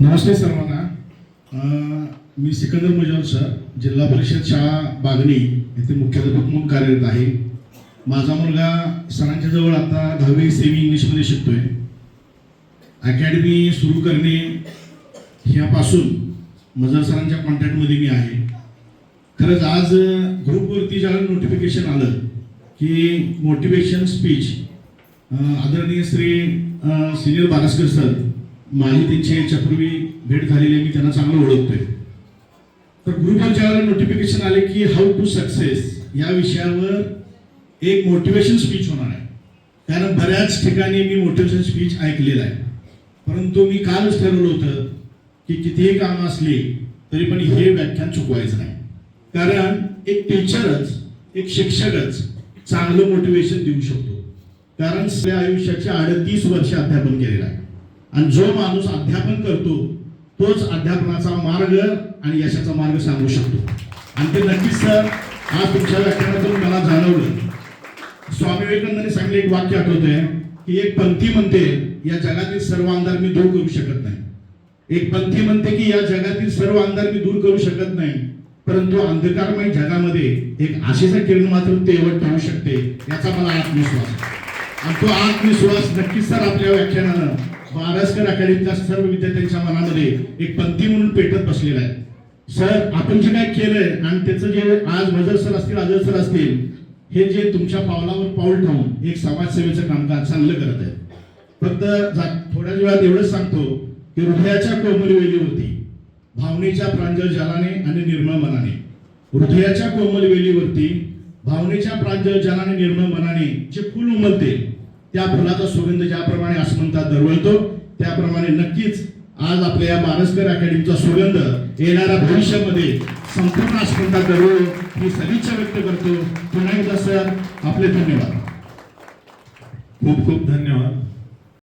नमस्ते सर्वांना. मी सिकंदर मुजावर सर जिल्हा परिषद शाळा बागणी येथे मुख्याध्यापक म्हणून कार्यरत आहे. माझा मुलगा सरांच्या जवळ आता दहावी सेमी इंग्लिशमध्ये शिकतोय. अकॅडमी सुरू करणे ह्यापासून मजर सरांच्या कॉन्टॅक्टमध्ये मी आहे. खरंच आज ग्रुपवरती ज्याला नोटिफिकेशन आलं की मोटिवेशन स्पीच आदरणीय श्री सिनियर बारसकर सर माझी त्यांची याच्यापूर्वी भेट झालेली आहे मी त्यांना चांगलं ओळखतोय. तर ग्रुपवर ज्यावेळेला नोटिफिकेशन आले की हाऊ टू सक्सेस या विषयावर एक मोटिवेशन स्पीच होणार आहे. कारण बऱ्याच ठिकाणी मी मोटिवेशन स्पीच ऐकलेलं आहे. परंतु मी कालच ठरवलं होतं की कितीही कामं असली तरी पण हे व्याख्यान चुकवायचं नाही. कारण एक टीचरच एक शिक्षकच चांगलं मोटिवेशन देऊ शकतो. कारण आपल्या आयुष्याचे अडतीस वर्ष अध्यापन केलेलं आहे. आणि जो माणूस अध्यापन करतो तोच अध्यापनाचा मार्ग आणि यशाचा मार्ग सांगू शकतो. आणि ते नक्कीच सर आज तुमच्या व्याख्यानातून मला जाणवलं. स्वामी विवेकानंदांनी सांगले एक वाक्य आठवतंय की एक पंथी म्हणते या जगातील सर्व अंधार मी दूर करू शकत नाही. एक पंथी म्हणते की या जगातील सर्व अंधार मी दूर करू शकत नाही परंतु अंधकारमय जगामध्ये एक आशेचा किरण मात्र तेवट ठेवू शकते याचा मला आत्मविश्वास आहे. आणि तो आत्मविश्वास नक्कीच सर आपल्या व्याख्यानानं महाराष्ट्र अकॅडमीच्या सर्व विद्यार्थ्यांच्या मनामध्ये एक पंथी म्हणून पेटत बसलेला आहे. सर आपण जे काय केलंय आणि त्याचं जे आज मजर सर असतील अजय सर असतील हे जे तुमच्या पावलावर पाऊल ठेवून एक समाजसेवेचं कामकाज चांगलं करत आहे फक्त थोड्याच थोड्या वेळात एवढंच सांगतो की हृदयाच्या कोमल होती भावनेच्या प्रांजळ जलाने आणि निर्मळ मनाने. हृदयाच्या कोमल वेलीवरती भावनेच्या प्रांजळ निर्मळ मनाने जे फुल उमलते त्या फुलाचा सुगंध ज्याप्रमाणे आसमंतात दरवळतो त्याप्रमाणे नक्कीच आज आपल्या या मानसकर अकॅडमीचा सुगंध येणाऱ्या भविष्यामध्ये संपूर्ण आसमंतात दरवळो ही सदिच्छा व्यक्त करतो. पुन्हा एकदा सर आपले धन्यवाद. खूप खूप धन्यवाद.